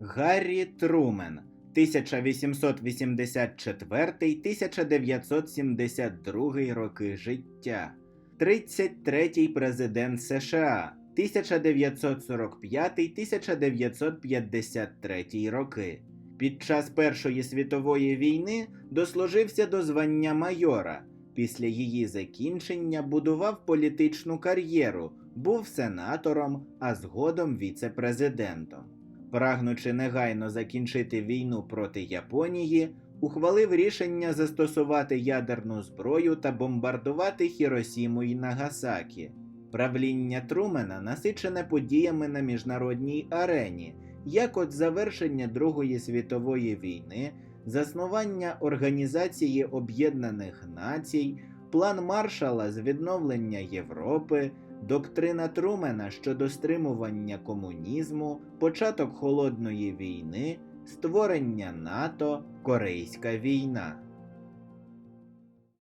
Гаррі Трумен 1884-1972 роки життя. 33-й президент США 1945-1953 роки. Під час Першої світової війни дослужився до звання майора. Після її закінчення будував політичну кар'єру, був сенатором, а згодом віце-президентом. Прагнучи негайно закінчити війну проти Японії, ухвалив рішення застосувати ядерну зброю та бомбардувати Хіросіму і Нагасакі. Правління Трумена насичене подіями на міжнародній арені, як от завершення Другої світової війни, заснування Організації Об'єднаних Націй, план Маршала з відновлення Європи, доктрина Трумена щодо стримування комунізму, початок холодної війни, створення НАТО, Корейська війна.